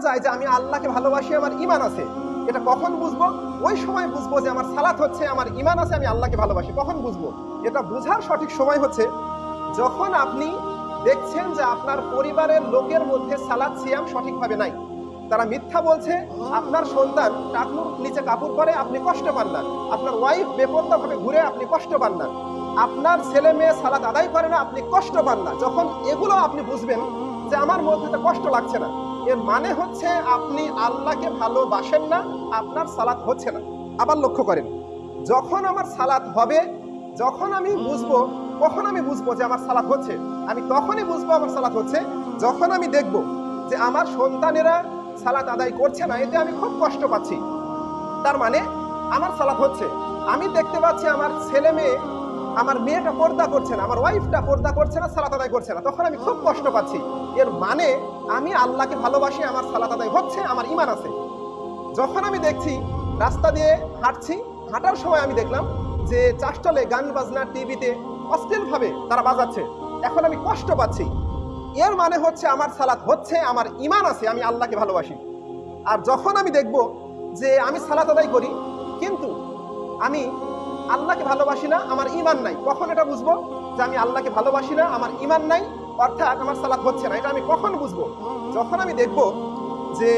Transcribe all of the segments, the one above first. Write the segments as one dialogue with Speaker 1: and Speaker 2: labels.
Speaker 1: যায় যে আমি আল্লাহকে ভালোবাসি, আমার ইমান আছে। এটা কখন বুঝব? ওই সময় বুঝব যে আমার সালাত হচ্ছে, আমার ইমান আছে, আমি আল্লাহকে ভালোবাসি। কখন বুঝব? এটা বোঝার সঠিক সময় হচ্ছে যখন আপনি দেখছেন যে আপনার পরিবারের লোকের মধ্যে সালাদ সিয়াম সঠিকভাবে নাই। তারা মিথ্যা বলছে, আপনার সন্তান টাকনুর নিচে কাপড় পরে আপনি কষ্ট পান না। আপনার ওয়াইফ বেপরদাভাবে ঘুরে আপনি কষ্ট পান না। আপনার ছেলে মেয়ে সালাদ আদায় করে না, আপনি কষ্ট পান না। যখন এগুলো আপনি বুঝবেন যে আমার মধ্যে তো কষ্ট লাগছে না। এর মানে হচ্ছে আপনি আল্লাহকে ভালোবাসেন না, আপনার সালাত হচ্ছে না। আবার লক্ষ্য করেন, যখন আমার সালাত হবে, যখন আমি বুঝব, কখন আমি বুঝব যে আমার সালাত হচ্ছে, আমি তখনই বুঝব আমার সালাত হচ্ছে, যখন আমি দেখব যে আমার সন্তানেরা সালাত আদায় করছে না, এতে আমি খুব কষ্ট পাচ্ছি। তার মানে আমার সালাত হচ্ছে। আমি দেখতে পাচ্ছি আমার ছেলে মেয়ে আমার মেয়েটা পর্দা করছে না, আমার ওয়াইফটা পর্দা করছে না, সালাত আদায় করছে না। তখন আমি খুব কষ্ট পাচ্ছি। এর মানে আমি আল্লাহকে ভালোবাসি, আমার সালাত আদায় হচ্ছে, আমার ইমান আছে। যখন আমি দেখছি, রাস্তা দিয়ে হাঁটছি, হাঁটার সময় আমি দেখলাম যে চাষটলে গান বাজনা, টিভিতে অশ্লীলভাবে তারা বাজাচ্ছে। এখন আমি কষ্ট পাচ্ছি। এর মানে হচ্ছে আমার সালাত হচ্ছে, আমার ইমান আছে, আমি আল্লাহকে ভালোবাসি। আর যখন আমি দেখব যে আমি সালাত আদায় করি, কিন্তু আমি আল্লাহকে ভালোবাসি না, আমার ইমান নাই। কখন এটা বুঝব? যে আমি আল্লাহকে ভালোবাসি না, আমার ইমান নাই, অর্থাৎ আমার সালাত হচ্ছে না। এটা আমি কখন বুঝব? যখন আমি দেখব যে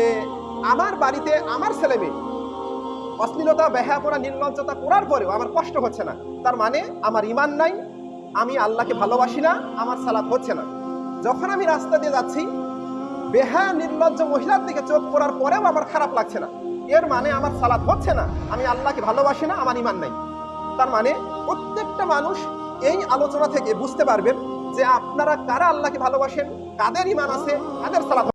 Speaker 1: আমার বাড়িতে আমার ছেলে মেয়ে অশ্লীলতা বেহাপনা নির্লজ্জতা করার পরেও আমার কষ্ট হচ্ছে না। তার মানে আমার ইমান নাই, আমি আল্লাহকে ভালোবাসি না, আমার সালাত হচ্ছে না। যখন আমি রাস্তা দিয়ে যাচ্ছি বেহা নির্লজ্জ মহিলার দিকে চোখ পড়ার পরেও আমার খারাপ লাগছে না। এর মানে আমার সালাত হচ্ছে না, আমি আল্লাহকে ভালোবাসি না, আমার ইমান নাই। তার মানে প্রত্যেকটা মানুষ এই আলোচনা থেকে বুঝতে পারবেন যে আপনারা কারা আল্লাহকে ভালোবাসেন, কাদের ইমান আছে, কাদের সালাত